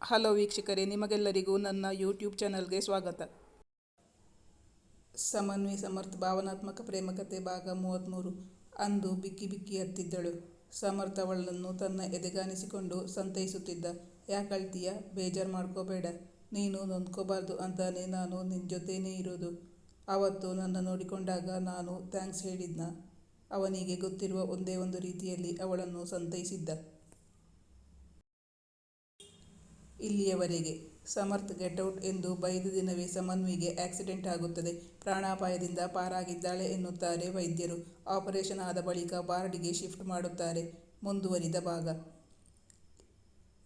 Hello ವೀಕ್ಷಕರೇ, ನಿಮಗೆಲ್ಲರಿಗೂ ನನ್ನ ಯೂಟ್ಯೂಬ್ ಚಾನಲ್ಗೆ ಸ್ವಾಗತ. ಸಮನ್ವಯ ಸಮರ್ಥ, ಭಾವನಾತ್ಮಕ ಪ್ರೇಮಕತೆ ಭಾಗ ಮೂವತ್ತ್ಮೂರು ಅಂದು ಬಿಕ್ಕಿ ಬಿಕ್ಕಿ ಹತ್ತಿದ್ದಳು. ಸಮರ್ಥ ಅವಳನ್ನು ತನ್ನ ಎದೆಗಾನಿಸಿಕೊಂಡು ಸಂತೈಸುತ್ತಿದ್ದ. ಯಾಕಳ್ತೀಯ ಬೇಜಾರು ಮಾಡ್ಕೋಬೇಡ. ನೀನು ನೊಂದ್ಕೋಬಾರ್ದು ಅಂತಾನೆ ನಾನು ನಿನ್ನ ಜೊತೆನೇ ಇರೋದು. ಅವತ್ತು ನನ್ನ ನೋಡಿಕೊಂಡಾಗ ನಾನು ಥ್ಯಾಂಕ್ಸ್ ಹೇಳಿದ್ನ. ಅವನಿಗೆ ಗೊತ್ತಿರುವ ಒಂದೇ ಒಂದು ರೀತಿಯಲ್ಲಿ ಅವಳನ್ನು ಸಂತೈಸಿದ್ದ. ಇಲ್ಲಿಯವರೆಗೆ. ಸಮರ್ಥ್ ಗೆಟೌಟ್ ಎಂದು ಬೈದ ದಿನವೇ ಸಮನ್ವಿಗೆ ಆಕ್ಸಿಡೆಂಟ್ ಆಗುತ್ತದೆ. ಪ್ರಾಣಾಪಾಯದಿಂದ ಪಾರಾಗಿದ್ದಾಳೆ ಎನ್ನುತ್ತಾರೆ ವೈದ್ಯರು. ಆಪರೇಷನ್ ಆದ ಬಳಿಕ ವಾರ್ಡ್ಗೆ ಶಿಫ್ಟ್ ಮಾಡುತ್ತಾರೆ ಮುಂದುವರಿದ ಭಾಗ.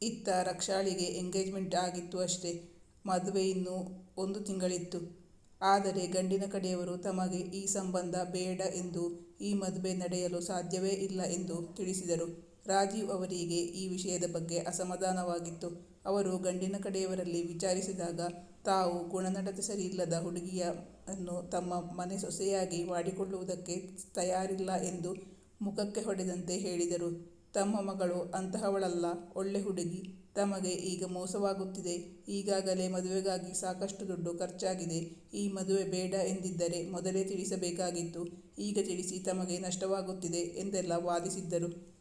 ಇತ್ತ ರಕ್ಷಾಳಿಗೆ ಎಂಗೇಜ್ಮೆಂಟ್ ಆಗಿತ್ತು ಅಷ್ಟೇ. ಮದುವೆ ಇನ್ನೂ ಒಂದು ತಿಂಗಳಿತ್ತು. ಆದರೆ ಗಂಡಿನ ಕಡೆಯವರು ತಮಗೆ ಈ ಸಂಬಂಧ ಬೇಡ ಎಂದು ಈ ಮದುವೆ ನಡೆಯಲು ಸಾಧ್ಯವೇ ಇಲ್ಲ ಎಂದು ತಿಳಿಸಿದರು. ರಾಜೀವ್ ಅವರಿಗೆ ಈ ವಿಷಯದ ಬಗ್ಗೆ ಅಸಮಾಧಾನವಾಗಿತ್ತು. ಅವರು ಗಂಡಿನ ಕಡೆಯವರಲ್ಲಿ ವಿಚಾರಿಸಿದಾಗ, ತಾವು ಗುಣನಡತೆ ಸರಿಯಿಲ್ಲದ ಹುಡುಗಿಯನ್ನು ತಮ್ಮ ಮನೆ ಸೊಸೆಯಾಗಿ ಮಾಡಿಕೊಳ್ಳುವುದಕ್ಕೆ ತಯಾರಿಲ್ಲ ಎಂದು ಮುಖಕ್ಕೆ ಹೊಡೆದಂತೆ ಹೇಳಿದರು. ತಮ್ಮ ಮಗಳು ಅಂತಹವಳಲ್ಲ, ಒಳ್ಳೆ ಹುಡುಗಿ. ತಮಗೆ ಈಗ ಮೋಸವಾಗುತ್ತಿದೆ. ಈಗಾಗಲೇ ಮದುವೆಗಾಗಿ ಸಾಕಷ್ಟು ದುಡ್ಡು ಖರ್ಚಾಗಿದೆ. ಈ ಮದುವೆ ಬೇಡ ಎಂದಿದ್ದರೆ ಮೊದಲೇ ತಿಳಿಸಬೇಕಾಗಿತ್ತು. ಈಗ ತಿಳಿಸಿ ತಮಗೆ ನಷ್ಟವಾಗುತ್ತಿದೆ ಎಂದೆಲ್ಲ ವಾದಿಸಿದ್ದರು.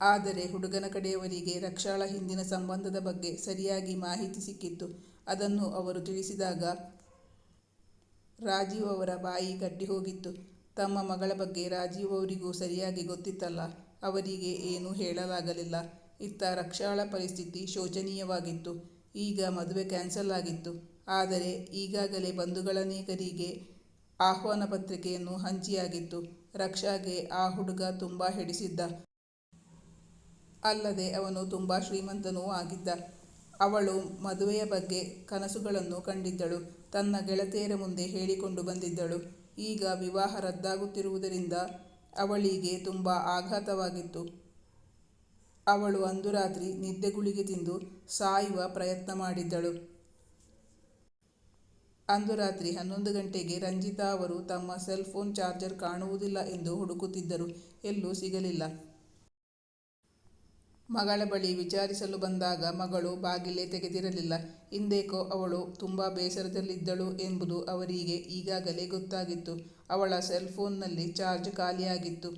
ಆದರೆ ಹುಡುಗನ ಕಡೆಯವರಿಗೆ ರಕ್ಷಾಳ ಹಿಂದಿನ ಸಂಬಂಧದ ಬಗ್ಗೆ ಸರಿಯಾಗಿ ಮಾಹಿತಿ ಸಿಕ್ಕಿತ್ತು. ಅದನ್ನು ಅವರು ತಿಳಿಸಿದಾಗ ರಾಜೀವ್ ಅವರ ಬಾಯಿ ಕಟ್ಟಿ ಹೋಗಿತ್ತು. ತಮ್ಮ ಮಗಳ ಬಗ್ಗೆ ರಾಜೀವ್ ಅವರಿಗೂ ಸರಿಯಾಗಿ ಗೊತ್ತಿತ್ತಲ್ಲ. ಅವರಿಗೆ ಏನೂ ಹೇಳಲಾಗಲಿಲ್ಲ. ಇತ್ತ ರಕ್ಷಾಳ ಪರಿಸ್ಥಿತಿ ಶೋಚನೀಯವಾಗಿತ್ತು. ಈಗ ಮದುವೆ ಕ್ಯಾನ್ಸಲ್ ಆಗಿತ್ತು. ಆದರೆ ಈಗಾಗಲೇ ಬಂಧುಗಳನೇಕರಿಗೆ ಆಹ್ವಾನ ಪತ್ರಿಕೆಯನ್ನು ಹಂಚಿಯಾಗಿತ್ತು. ರಕ್ಷಾಗೆ ಆ ಹುಡುಗ ತುಂಬ ಹಿಡಿಸಿದ್ದ. ಅಲ್ಲದೆ ಅವನು ತುಂಬ ಶ್ರೀಮಂತನೂ ಆಗಿದ್ದ. ಅವಳು ಮದುವೆಯ ಬಗ್ಗೆ ಕನಸುಗಳನ್ನು ಕಂಡಿದ್ದಳು. ತನ್ನ ಗೆಳತಿಯರ ಮುಂದೆ ಹೇಳಿಕೊಂಡು ಬಂದಿದ್ದಳು. ಈಗ ವಿವಾಹ ರದ್ದಾಗುತ್ತಿರುವುದರಿಂದ ಅವಳಿಗೆ ತುಂಬ ಆಘಾತವಾಗಿತ್ತು. ಅವಳು ಅಂದು ರಾತ್ರಿ ನಿದ್ದೆ ಗುಳಿಗೆ ತಿಂದು ಸಾಯುವ ಪ್ರಯತ್ನ ಮಾಡಿದ್ದಳು. ಅಂದು ರಾತ್ರಿ ಹನ್ನೊಂದು ಗಂಟೆಗೆ ರಂಜಿತಾ ಅವರು ತಮ್ಮ ಸೆಲ್ ಫೋನ್ ಚಾರ್ಜರ್ ಕಾಣುವುದಿಲ್ಲ ಎಂದು ಹುಡುಕುತ್ತಿದ್ದರು. ಎಲ್ಲೂ ಸಿಗಲಿಲ್ಲ. ಮಗಳ ಬಳಿ ವಿಚಾರಿಸಲು ಬಂದಾಗ ಮಗಳು ಬಾಗಿಲೇ ತೆಗೆದಿರಲಿಲ್ಲ. ಇಂದೇಕೋ ಅವಳು ತುಂಬ ಬೇಸರದಲ್ಲಿದ್ದಳು ಎಂಬುದು ಅವರಿಗೆ ಈಗಾಗಲೇ ಗೊತ್ತಾಗಿತ್ತು. ಅವಳ ಸೆಲ್ ಫೋನ್ನಲ್ಲಿ ಚಾರ್ಜ್ ಖಾಲಿಯಾಗಿತ್ತು.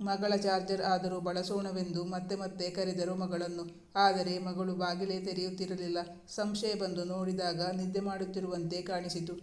ಮಗಳ ಚಾರ್ಜರ್ ಆದರೂ ಬಳಸೋಣವೆಂದು ಮತ್ತೆ ಮತ್ತೆ ಕರೆದರು ಮಗಳನ್ನು. ಆದರೆ ಮಗಳು ಬಾಗಿಲೇ ತೆರೆಯುತ್ತಿರಲಿಲ್ಲ. ಸಂಶಯ ಬಂದು ನೋಡಿದಾಗ ನಿದ್ದೆ ಮಾಡುತ್ತಿರುವಂತೆ ಕಾಣಿಸಿತು.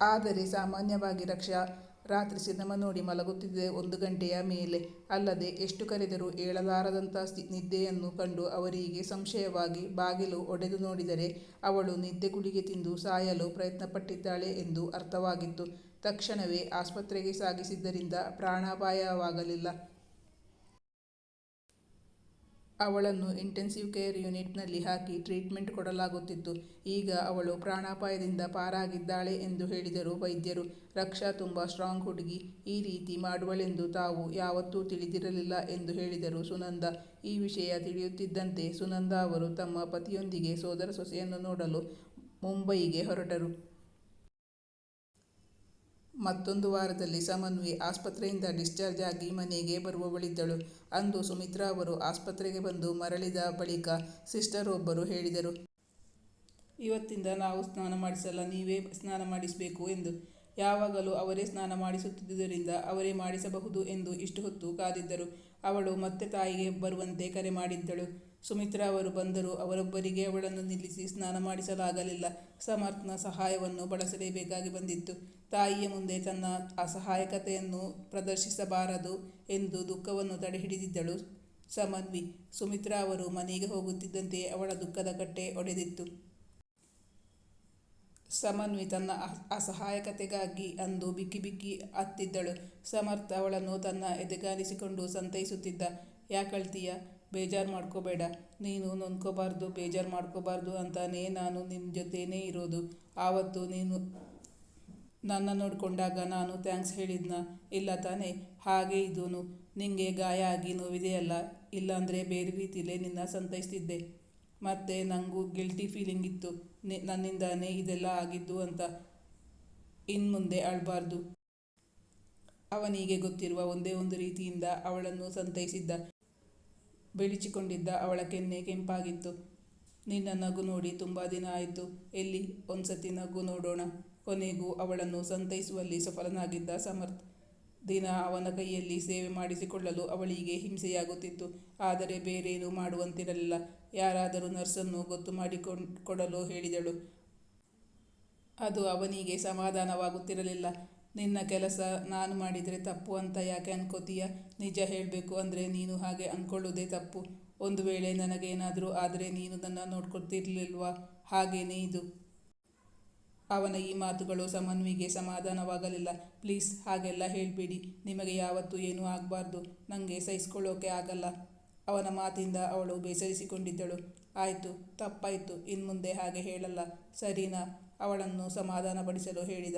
ಆದರೆ ಸಾಮಾನ್ಯವಾಗಿ ರಕ್ಷಾ ರಾತ್ರಿ ಸಿನಿಮಾ ನೋಡಿ ಮಲಗುತ್ತಿದ್ದೆ ಒಂದು ಗಂಟೆಯ ಮೇಲೆ. ಅಲ್ಲದೆ ಎಷ್ಟು ಕರೆದರೂ ಏಳಲಾರದಂಥ ನಿದ್ದೆಯನ್ನು ಕಂಡು ಅವರಿಗೆ ಸಂಶಯವಾಗಿ ಬಾಗಿಲು ಒಡೆದು ನೋಡಿದರೆ ಅವಳು ನಿದ್ದೆ ಗುಳಿಗೆ ತಿಂದು ಸಾಯಲು ಪ್ರಯತ್ನಪಟ್ಟಿದ್ದಾಳೆ ಎಂದು ಅರ್ಥವಾಗಿತ್ತು. ತಕ್ಷಣವೇ ಆಸ್ಪತ್ರೆಗೆ ಸಾಗಿಸಿದ್ದರಿಂದ ಪ್ರಾಣಾಪಾಯವಾಗಲಿಲ್ಲ. ಅವಳನ್ನು ಇಂಟೆನ್ಸಿವ್ ಕೇರ್ ಯೂನಿಟ್ನಲ್ಲಿ ಹಾಕಿ ಟ್ರೀಟ್ಮೆಂಟ್ ಕೊಡಲಾಗುತ್ತಿತ್ತು. ಈಗ ಅವಳು ಪ್ರಾಣಾಪಾಯದಿಂದ ಪಾರಾಗಿದ್ದಾಳೆ ಎಂದು ಹೇಳಿದರು ವೈದ್ಯರು. ರಕ್ಷಾ ತುಂಬ ಸ್ಟ್ರಾಂಗ್ ಹುಡುಗಿ, ಈ ರೀತಿ ಮಾಡುವಳೆಂದು ತಾವು ಯಾವತ್ತೂ ತಿಳಿದಿರಲಿಲ್ಲ ಎಂದು ಹೇಳಿದರು ಸುನಂದ. ಈ ವಿಷಯ ತಿಳಿಯುತ್ತಿದ್ದಂತೆ ಸುನಂದ ಅವರು ತಮ್ಮ ಪತಿಯೊಂದಿಗೆ ಸೋದರ ಸೊಸೆಯನ್ನು ನೋಡಲು ಮುಂಬಯಿಗೆ ಹೊರಟರು. ಮತ್ತೊಂದು ವಾರದಲ್ಲಿ ಸಮನ್ವಿ ಆಸ್ಪತ್ರೆಯಿಂದ ಡಿಸ್ಚಾರ್ಜ್ ಆಗಿ ಮನೆಗೆ ಬರುವವಳಿದ್ದಳು. ಅಂದು ಸುಮಿತ್ರಾ ಅವರು ಆಸ್ಪತ್ರೆಗೆ ಬಂದು ಮರಳಿದ ಬಳಿಕ ಸಿಸ್ಟರ್ ಒಬ್ಬರು ಹೇಳಿದರು, ಇವತ್ತಿಂದ ನಾವು ಸ್ನಾನ ಮಾಡಿಸಲ್ಲ, ನೀವೇ ಸ್ನಾನ ಮಾಡಿಸಬೇಕು ಎಂದು. ಯಾವಾಗಲೂ ಅವರೇ ಸ್ನಾನ ಮಾಡಿಸುತ್ತಿದ್ದುದರಿಂದ ಅವರೇ ಮಾಡಿಸಬಹುದು ಎಂದು ಇಷ್ಟು ಹೊತ್ತು ಕಾದಿದ್ದರು. ಅವಳು ಮತ್ತೆ ತಾಯಿಗೆ ಬರುವಂತೆ ಕರೆ ಮಾಡಿದ್ದಳು. ಸುಮಿತ್ರಾ ಅವರು ಬಂದರೂ ಅವರೊಬ್ಬರಿಗೆ ಅವಳನ್ನು ನಿಲ್ಲಿಸಿ ಸ್ನಾನ ಮಾಡಿಸಲಾಗಲಿಲ್ಲ. ಸಮರ್ಥನ ಸಹಾಯವನ್ನು ಬಳಸಲೇಬೇಕಾಗಿ ಬಂದಿತ್ತು. ತಾಯಿಯ ಮುಂದೆ ತನ್ನ ಅಸಹಾಯಕತೆಯನ್ನು ಪ್ರದರ್ಶಿಸಬಾರದು ಎಂದು ದುಃಖವನ್ನು ತಡೆಹಿಡಿದಿದ್ದಳು. ಸಮನ್ವಿ, ಸುಮಿತ್ರಾ ಅವರು ಮನೆಗೆ ಹೋಗುತ್ತಿದ್ದಂತೆ ಅವಳ ದುಃಖದ ಕಟ್ಟೆ ಒಡೆದಿತ್ತು. ಸಮನ್ವಿ ತನ್ನ ಅಸಹಾಯಕತೆಗಾಗಿ ಅಂದು ಬಿಕ್ಕಿ ಬಿಕ್ಕಿ ಅತ್ತಿದ್ದಳು. ಸಮರ್ಥ ಅವಳನ್ನು ತನ್ನ ಎದೆಗಾಲಿಸಿಕೊಂಡು ಸಂತೈಸುತ್ತಿದ್ದ ಯಾಕಳ್ತೀಯ ಬೇಜಾರು ಮಾಡ್ಕೋಬೇಡ. ನೀನು ನೊಂದ್ಕೋಬಾರ್ದು, ಬೇಜಾರು ಮಾಡ್ಕೋಬಾರ್ದು ಅಂತಾನೇ ನಾನು ನಿನ್ನ ಜೊತೆನೇ ಇರೋದು. ಆವತ್ತು ನೀನು ನನ್ನ ನೋಡಿಕೊಂಡಾಗ ನಾನು ಥ್ಯಾಂಕ್ಸ್ ಹೇಳಿದ್ನ, ಇಲ್ಲ ತಾನೇ, ಹಾಗೆ ಇದೂನು ನಿಂಗೆ ಗಾಯ ಆಗಿ ನೋವಿದೆಯಲ್ಲ, ಇಲ್ಲಾಂದರೆ ಬೇರೆ ರೀತಿಲೇ ನಿನ್ನ ಸಂತೈಸ್ತಿದ್ದೆ. ಮತ್ತು ನನಗೂ ಗಿಲ್ಟಿ ಫೀಲಿಂಗ್ ಇತ್ತು. ನನ್ನಿಂದಾನೇ ಇದೆಲ್ಲ ಆಗಿದ್ದು ಅಂತ ಇನ್ನು ಮುಂದೆ ಅಳಬಾರ್ದು. ಅವನಿಗೆ ಗೊತ್ತಿರುವ ಒಂದೇ ಒಂದು ರೀತಿಯಿಂದ ಅವಳನ್ನು ಸಂತೈಸಿದ್ದ. ಬೆಳಿಚಿಕೊಂಡಿದ್ದ ಅವಳ ಕೆನ್ನೆ ಕೆಂಪಾಗಿತ್ತು. ನಿನ್ನ ನಗು ನೋಡಿ ತುಂಬ ದಿನ ಆಯಿತು. ಎಲ್ಲಿ? ಒಂದು ಸತಿ ನಗು ನೋಡೋಣ. ಕೊನೆಗೂ ಅವಳನ್ನು ಸಂತೈಸುವಲ್ಲಿ ಸಫಲನಾಗಿದ್ದ ಸಮರ್ಥ್ ದಿನ ಅವನ ಕೈಯಲ್ಲಿ ಸೇವೆ ಮಾಡಿಸಿಕೊಳ್ಳಲು ಅವಳಿಗೆ ಹಿಂಸೆಯಾಗುತ್ತಿತ್ತು. ಆದರೆ ಬೇರೇನೂ ಮಾಡುವಂತಿರಲಿಲ್ಲ. ಯಾರಾದರೂ ನರ್ಸನ್ನು ಗೊತ್ತು ಮಾಡಿಕೊಡಲು ಕೊಡಲು ಹೇಳಿದಳು. ಅದು ಅವನಿಗೆ ಸಮಾಧಾನವಾಗುತ್ತಿರಲಿಲ್ಲ. ನಿನ್ನ ಕೆಲಸ ನಾನು ಮಾಡಿದರೆ ತಪ್ಪು ಅಂತ ಯಾಕೆ ಅನ್ಕೋತೀಯ? ನಿಜ ಹೇಳಬೇಕು ಅಂದರೆ ನೀನು ಹಾಗೆ ಅಂದ್ಕೊಳ್ಳೋದೇ ತಪ್ಪು. ಒಂದು ವೇಳೆ ನನಗೇನಾದರೂ ಆದರೆ ನೀನು ನನ್ನ ನೋಡ್ಕೊತಿರ್ಲಿಲ್ವಾ ಹಾಗೇನೇ ಇದು. ಅವನ ಈ ಮಾತುಗಳು ಸಮನ್ವಿಗೆ ಸಮಾಧಾನವಾಗಲಿಲ್ಲ. ಪ್ಲೀಸ್ ಹಾಗೆಲ್ಲ ಹೇಳಬೇಡಿ. ನಿಮಗೆ ಯಾವತ್ತೂ ಏನೂ ಆಗಬಾರ್ದು. ನನಗೆ ಸಹಿಸ್ಕೊಳ್ಳೋಕೆ ಆಗಲ್ಲ. ಅವನ ಮಾತಿಂದ ಅವಳು ಬೇಸರಿಸಿಕೊಂಡಿದ್ದಳು. ಆಯಿತು, ತಪ್ಪಾಯಿತು. ಇನ್ಮುಂದೆ ಹಾಗೆ ಹೇಳಲ್ಲ. ಸರಿನಾ, ಅವಳನ್ನು ಸಮಾಧಾನಪಡಿಸಲು ಹೇಳಿದ.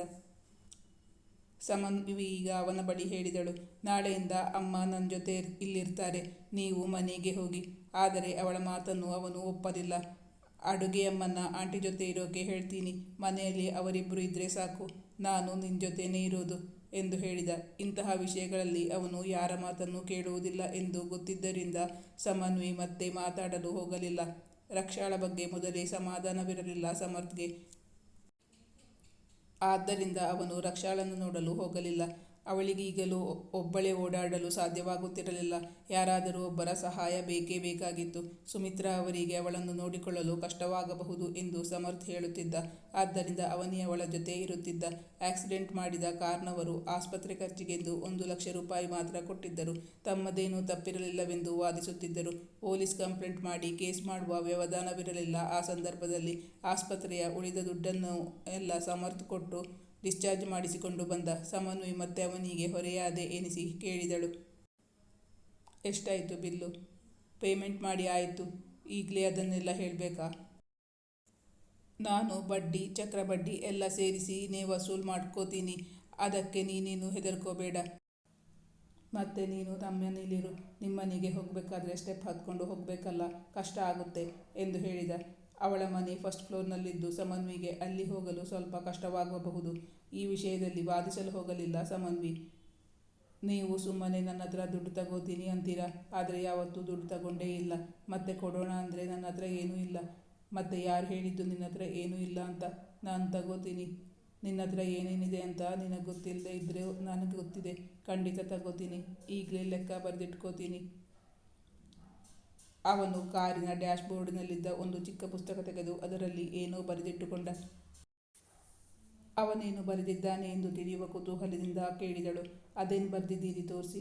ಸಮನ್ವಿ ಈಗ ಅವನ ಬಳಿ ಹೇಳಿದಳು. ನಾಳೆಯಿಂದ ಅಮ್ಮ ನನ್ನ ಜೊತೆ ಇಲ್ಲಿರ್ತಾರೆ. ನೀವು ಮನೆಗೆ ಹೋಗಿ. ಆದರೆ ಅವಳ ಮಾತನ್ನು ಅವನು ಒಪ್ಪಲಿಲ್ಲ. ಅಡುಗೆಯಮ್ಮನ ಆಂಟಿ ಜೊತೆ ಇರೋಕೆ ಹೇಳ್ತೀನಿ. ಮನೆಯಲ್ಲಿ ಅವರಿಬ್ಬರು ಇದ್ದರೆ ಸಾಕು. ನಾನು ನಿನ್ನ ಜೊತೆನೇ ಇರೋದು ಎಂದು ಹೇಳಿದ. ಇಂತಹ ವಿಷಯಗಳಲ್ಲಿ ಅವನು ಯಾರ ಮಾತನ್ನು ಕೇಳುವುದಿಲ್ಲ ಎಂದು ಗೊತ್ತಿದ್ದರಿಂದ ಸಮನ್ವಿ ಮತ್ತೆ ಮಾತಾಡಲು ಹೋಗಲಿಲ್ಲ. ರಕ್ಷಾಳ ಬಗ್ಗೆ ಮೊದಲೇ ಸಮಾಧಾನವಿರಲಿಲ್ಲ ಸಮರ್ಥ್ಗೆ. ಆದ್ದರಿಂದ ಅವನು ರಕ್ಷಾಳನ್ನು ನೋಡಲು ಹೋಗಲಿಲ್ಲ. ಅವಳಿಗೀಗಲೂ ಒಬ್ಬಳೇ ಓಡಾಡಲು ಸಾಧ್ಯವಾಗುತ್ತಿರಲಿಲ್ಲ. ಯಾರಾದರೂ ಒಬ್ಬರ ಸಹಾಯ ಬೇಕೇ ಬೇಕಾಗಿತ್ತು. ಸುಮಿತ್ರಾ ಅವರಿಗೆ ಅವಳನ್ನು ನೋಡಿಕೊಳ್ಳಲು ಕಷ್ಟವಾಗಬಹುದು ಎಂದು ಸಮರ್ಥ್ ಹೇಳುತ್ತಿದ್ದ. ಆದ್ದರಿಂದ ಅವನೇ ಅವಳ ಜೊತೆ ಇರುತ್ತಿದ್ದ. ಆಕ್ಸಿಡೆಂಟ್ ಮಾಡಿದ ಕಾರ್ನವರು ಆಸ್ಪತ್ರೆ ಖರ್ಚಿಗೆಂದು ಒಂದು ಲಕ್ಷ ರೂಪಾಯಿ ಮಾತ್ರ ಕೊಟ್ಟಿದ್ದರು. ತಮ್ಮದೇನೂ ತಪ್ಪಿರಲಿಲ್ಲವೆಂದು ವಾದಿಸುತ್ತಿದ್ದರು. ಪೊಲೀಸ್ ಕಂಪ್ಲೇಂಟ್ ಮಾಡಿ ಕೇಸ್ ಮಾಡುವ ವ್ಯವಧಾನವಿರಲಿಲ್ಲ. ಆ ಸಂದರ್ಭದಲ್ಲಿ ಆಸ್ಪತ್ರೆಯ ಉಳಿದ ದುಡ್ಡನ್ನು ಎಲ್ಲ ಸಮರ್ಥ್ ಕೊಟ್ಟು ಡಿಸ್ಚಾರ್ಜ್ ಮಾಡಿಸಿಕೊಂಡು ಬಂದ ಸಮನ್ವಿ ಮತ್ತೆ ಅವನಿಗೆ ಹೊರೆಯಾದೆ ಎನಿಸಿ ಕೇಳಿದಳು. ಎಷ್ಟಾಯಿತು ಬಿಲ್ಲು? ಪೇಮೆಂಟ್ ಮಾಡಿ ಆಯಿತು. ಈಗಲೇ ಅದನ್ನೆಲ್ಲ ಹೇಳಬೇಕಾ? ನಾನು ಬಡ್ಡಿ, ಚಕ್ರ ಬಡ್ಡಿ ಎಲ್ಲ ಸೇರಿಸಿನೇ ವಸೂಲ್ ಮಾಡ್ಕೋತೀನಿ. ಅದಕ್ಕೆ ನೀನೇನು ಹೆದರ್ಕೋಬೇಡ. ಮತ್ತೆ ನೀನು ನಮ್ಮನೇಲಿರು ನಿಮ್ಮನೆಗೆ ಹೋಗಬೇಕಾದ್ರೆ ಸ್ಟೆಪ್ ಹತ್ಕೊಂಡು ಹೋಗಬೇಕಲ್ಲ. ಕಷ್ಟ ಆಗುತ್ತೆ ಎಂದು ಹೇಳಿದ. ಅವಳ ಮನೆ ಫಸ್ಟ್ ಫ್ಲೋರ್ನಲ್ಲಿದ್ದು ಸಮನ್ವಿಗೆ ಅಲ್ಲಿ ಹೋಗಲು ಸ್ವಲ್ಪ ಕಷ್ಟವಾಗಬಹುದು. ಈ ವಿಷಯದಲ್ಲಿ ವಾದಿಸಲು ಹೋಗಲಿಲ್ಲ ಸಮನ್ವಿ. ನೀವು ಸುಮ್ಮನೆ ನನ್ನ ಹತ್ರ ದುಡ್ಡು ತಗೋತೀನಿ ಅಂತೀರಾ? ಆದರೆ ಯಾವತ್ತೂ ದುಡ್ಡು ತಗೊಂಡೇ ಇಲ್ಲ. ಮತ್ತೆ ಕೊಡೋಣ ಅಂದರೆ ನನ್ನ ಹತ್ರ ಏನೂ ಇಲ್ಲ. ಮತ್ತೆ ಯಾರು ಹೇಳಿದ್ದು ನಿನ್ನ ಹತ್ರ ಏನೂ ಇಲ್ಲ ಅಂತ ನಾನು ತಗೋತೀನಿ. ನಿನ್ನ ಹತ್ರ ಏನೇನಿದೆ ಅಂತ ನಿನಗೆ ಗೊತ್ತಿಲ್ಲದೆ ಇದ್ದರೆ ನನಗೆ ಗೊತ್ತಿದೆ. ಖಂಡಿತ ತಗೋತೀನಿ. ಈಗಲೇ ಲೆಕ್ಕ ಬರೆದಿಟ್ಕೋತೀನಿ. ಅವನು ಕಾರಿನ ಡ್ಯಾಶ್ಬೋರ್ಡಿನಲ್ಲಿದ್ದ ಒಂದು ಚಿಕ್ಕ ಪುಸ್ತಕ ತೆಗೆದು ಅದರಲ್ಲಿ ಏನೋ ಬರೆದಿಟ್ಟುಕೊಂಡ. ಅವನೇನು ಬರೆದಿದ್ದಾನೆ ಎಂದು ತಿಳಿಯುವ ಕುತೂಹಲದಿಂದ ಕೇಳಿದಳು. ಅದೇನು ಬರೆದಿದ್ದೀರಿ ತೋರಿಸಿ.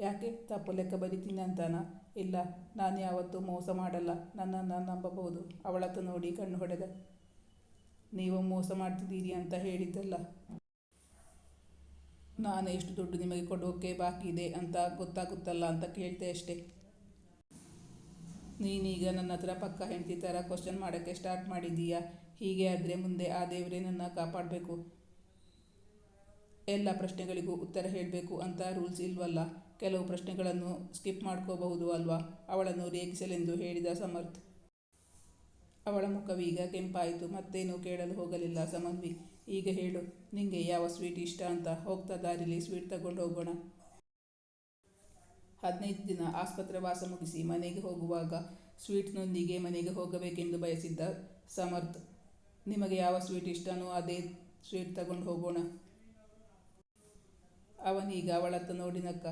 ಯಾಕೆ? ತಪ್ಪು ಲೆಕ್ಕ ಬರಿತೀನಿ ಅಂತಾನ? ಇಲ್ಲ, ನಾನು ಯಾವತ್ತೂ ಮೋಸ ಮಾಡಲ್ಲ. ನನ್ನನ್ನು ನಂಬಬಹುದು. ಅವಳತ್ತ ನೋಡಿ ಕಣ್ಣು ಹೊಡೆದ. ನೀವು ಮೋಸ ಮಾಡ್ತಿದ್ದೀರಿ ಅಂತ ಹೇಳಿದ್ದಲ್ಲ. ನಾನು ಎಷ್ಟು ದುಡ್ಡು ನಿಮಗೆ ಕೊಡೋಕೆ ಬಾಕಿ ಇದೆ ಅಂತ ಗೊತ್ತಾಗುತ್ತಲ್ಲ ಅಂತ ಕೇಳ್ತೆ ಅಷ್ಟೇ. ನೀನೀಗ ನನ್ನ ಹತ್ರ ಪಕ್ಕ ಹೆಂಡತಿ ಥರ ಕ್ವಶನ್ ಮಾಡೋಕ್ಕೆ ಸ್ಟಾರ್ಟ್ ಮಾಡಿದ್ದೀಯಾ? ಹೀಗೆ ಆದರೆ ಮುಂದೆ ಆ ದೇವರೇ ನನ್ನ ಕಾಪಾಡಬೇಕು. ಎಲ್ಲ ಪ್ರಶ್ನೆಗಳಿಗೂ ಉತ್ತರ ಹೇಳಬೇಕು ಅಂತ ರೂಲ್ಸ್ ಇಲ್ವಲ್ಲ? ಕೆಲವು ಪ್ರಶ್ನೆಗಳನ್ನು ಸ್ಕಿಪ್ ಮಾಡ್ಕೋಬಹುದು ಅಲ್ವಾ? ಅವಳನ್ನು ರೇಗಿಸಲೆಂದು ಹೇಳಿದ ಸಮರ್ಥ್. ಅವಳ ಮುಖವೀಗ ಕೆಂಪಾಯಿತು, ಮತ್ತೇನು ಕೇಳಲು ಹೋಗಲಿಲ್ಲ ಸಮನ್ವಿ. ಈಗ ಹೇಳು, ನಿಂಗೆ ಯಾವ ಸ್ವೀಟ್ ಇಷ್ಟ ಅಂತ? ಹೋಗ್ತಾ ದಾರಿಲಿ ಸ್ವೀಟ್ ತಗೊಂಡು ಹೋಗೋಣ. ಹದಿನೈದು ದಿನ ಆಸ್ಪತ್ರೆ ವಾಸ ಮುಗಿಸಿ ಮನೆಗೆ ಹೋಗುವಾಗ ಸ್ವೀಟ್ನೊಂದಿಗೆ ಮನೆಗೆ ಹೋಗಬೇಕೆಂದು ಬಯಸಿದ್ದ ಸಮರ್ಥ್, ನಿಮಗೆ ಯಾವ ಸ್ವೀಟ್ ಇಷ್ಟನೋ ಅದೇ ಸ್ವೀಟ್ ತಗೊಂಡು ಹೋಗೋಣ. ಅವನೀಗ ಅವಳತ್ತ ನೋಡಿ, ನಕ್ಕ,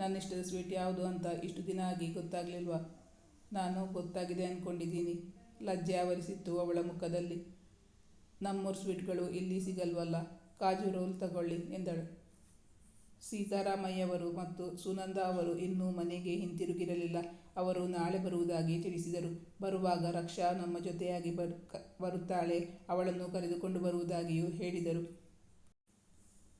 ನನ್ನಿಷ್ಟದ ಸ್ವೀಟ್ ಯಾವುದು ಅಂತ ಇಷ್ಟು ದಿನ ಆಗಿ ಗೊತ್ತಾಗಲಿಲ್ವಾ? ನಾನು ಗೊತ್ತಾಗಿದೆ ಅಂದ್ಕೊಂಡಿದ್ದೀನಿ ಲಜ್ಜೆ ಆವರಿಸಿತ್ತು ಅವಳ ಮುಖದಲ್ಲಿ. ನಮ್ಮೂರು ಸ್ವೀಟ್ಗಳು ಇಲ್ಲಿ ಸಿಗಲ್ವಲ್ಲ, ಕಾಜು ರೋಲ್ ತಗೊಳ್ಳಿ ಎಂದಳು. ಸೀತಾರಾಮಯ್ಯವರು ಮತ್ತು ಸುನಂದ ಅವರು ಇನ್ನೂ ಮನೆಗೆ ಹಿಂತಿರುಗಿರಲಿಲ್ಲ. ಅವರು ನಾಳೆ ಬರುವುದಾಗಿ ತಿಳಿಸಿದರು. ಬರುವಾಗ ರಕ್ಷಾ ನಮ್ಮ ಜೊತೆಯಾಗಿ ಬರು ಬರುತ್ತಾಳೆ. ಅವಳನ್ನು ಕರೆದುಕೊಂಡು ಬರುವುದಾಗಿಯೂ ಹೇಳಿದರು.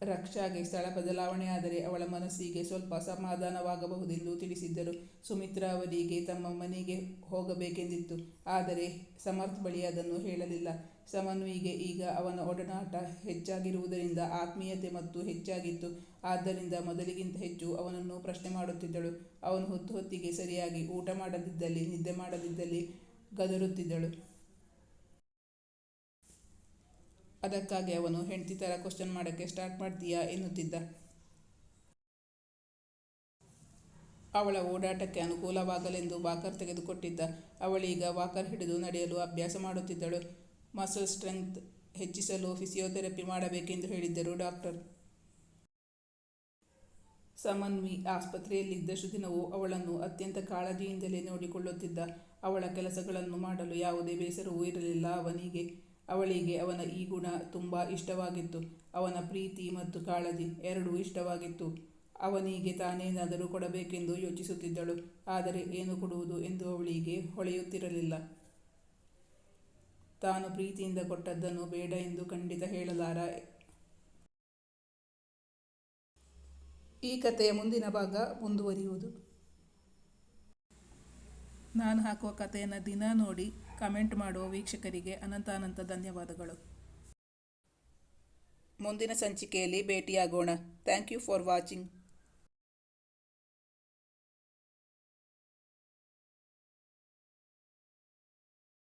ರಕ್ಷಾಗೆ ಸ್ಥಳ ಬದಲಾವಣೆಯಾದರೆ ಅವಳ ಮನಸ್ಸಿಗೆ ಸ್ವಲ್ಪ ಸಮಾಧಾನವಾಗಬಹುದೆಂದು ತಿಳಿಸಿದ್ದರು. ಸುಮಿತ್ರಾ ಅವರಿಗೆ ತಮ್ಮ ಮನೆಗೆ ಹೋಗಬೇಕೆಂದಿತ್ತು. ಆದರೆ ಸಮರ್ಥ್ ಬಳಿ ಅದನ್ನು ಹೇಳಲಿಲ್ಲ. ಸಮನ್ವಿಗೆ ಈಗ ಅವನ ಒಡನಾಟ ಹೆಚ್ಚಾಗಿರುವುದರಿಂದ ಆತ್ಮೀಯತೆ ಮತ್ತು ಹೆಚ್ಚಾಗಿತ್ತು. ಆದ್ದರಿಂದ ಮೊದಲಿಗಿಂತ ಹೆಚ್ಚು ಅವನನ್ನು ಪ್ರಶ್ನೆ ಮಾಡುತ್ತಿದ್ದಳು. ಅವನು ಹೊತ್ತು ಹೊತ್ತಿಗೆ ಸರಿಯಾಗಿ ಊಟ ಮಾಡದಿದ್ದಲ್ಲಿ, ನಿದ್ದೆ ಮಾಡದಿದ್ದಲ್ಲಿ ಗದರುತ್ತಿದ್ದಳು. ಅದಕ್ಕಾಗಿ ಅವನು, ಹೆಂಡತಿ ಥರ ಕ್ವಶನ್ ಮಾಡೋಕ್ಕೆ ಸ್ಟಾರ್ಟ್ ಮಾಡ್ತೀಯಾ? ಎನ್ನುತ್ತಿದ್ದ. ಅವಳ ಓಡಾಟಕ್ಕೆ ಅನುಕೂಲವಾಗಲೆಂದು ವಾಕರ್ ತೆಗೆದುಕೊಟ್ಟಿದ್ದ. ಅವಳೀಗ ವಾಕರ್ ಹಿಡಿದು ನಡೆಯಲು ಅಭ್ಯಾಸ ಮಾಡುತ್ತಿದ್ದಳು. ಮಸಲ್ ಸ್ಟ್ರೆಂತ್ ಹೆಚ್ಚಿಸಲು ಫಿಸಿಯೋಥೆರಪಿ ಮಾಡಬೇಕೆಂದು ಹೇಳಿದ್ದರು ಡಾಕ್ಟರ್. ಸಮನ್ವಿ ಆಸ್ಪತ್ರೆಯಲ್ಲಿದ್ದಷ್ಟು ದಿನವೂ ಅವಳನ್ನು ಅತ್ಯಂತ ಕಾಳಜಿಯಿಂದಲೇ ನೋಡಿಕೊಳ್ಳುತ್ತಿದ್ದ. ಅವಳ ಕೆಲಸಗಳನ್ನು ಮಾಡಲು ಯಾವುದೇ ಬೇಸರವೂ ಇರಲಿಲ್ಲ. ಅವನಿಗೆ, ಅವಳಿಗೆ ಅವನ ಈ ಗುಣ ತುಂಬ ಇಷ್ಟವಾಗಿತ್ತು. ಅವನ ಪ್ರೀತಿ ಮತ್ತು ಕಾಳಜಿ ಎರಡೂ ಇಷ್ಟವಾಗಿತ್ತು. ಅವನಿಗೆ ತಾನೇನಾದರೂ ಕೊಡಬೇಕೆಂದು ಯೋಚಿಸುತ್ತಿದ್ದಳು. ಆದರೆ ಏನು ಕೊಡುವುದು ಎಂದು ಅವಳಿಗೆ ಹೊಳೆಯುತ್ತಿರಲಿಲ್ಲ. ತಾನು ಪ್ರೀತಿಯಿಂದ ಕೊಟ್ಟದ್ದನ್ನು ಬೇಡ ಎಂದು ಖಂಡಿತ ಹೇಳಲಾರ. ಈ ಕಥೆಯ ಮುಂದಿನ ಭಾಗ ಮುಂದುವರಿಯುವುದು. ನಾನು ಹಾಕುವ ಕಥೆಯನ್ನು ದಿನ ನೋಡಿ ಕಮೆಂಟ್ ಮಾಡುವ ವೀಕ್ಷಕರಿಗೆ ಅನಂತ ಅನಂತ ಧನ್ಯವಾದಗಳು. ಮುಂದಿನ ಸಂಚಿಕೆಯಲ್ಲಿ ಭೇಟಿಯಾಗೋಣ. Thank you for watching.